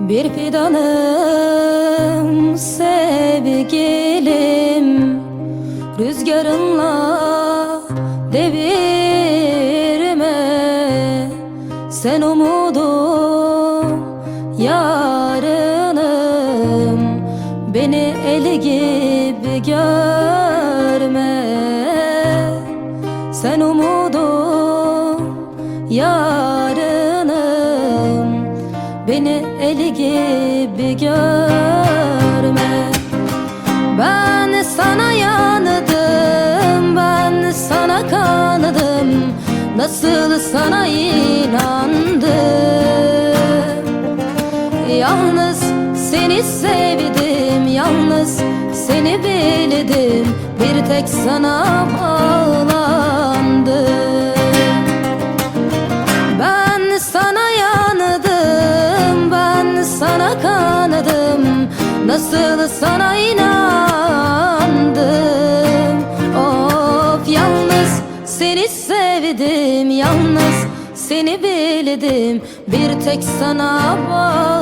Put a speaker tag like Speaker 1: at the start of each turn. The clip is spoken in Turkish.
Speaker 1: Bir fidanım sevgilim. Rüzgarınla devirme. Sen umudum yarınım. Beni eli gibi görme. Sen umudum yarınım Beni eli gibi görme. Ben sana yandım Ben sana kanadım Nasıl sana inandım? Yalnız seni sevdim Yalnız seni bildim. Bir tek sana bağlandım Nasıl sana inandım. Of yalnız seni sevdim, yalnız seni bildim. Bir tek sana bağlandım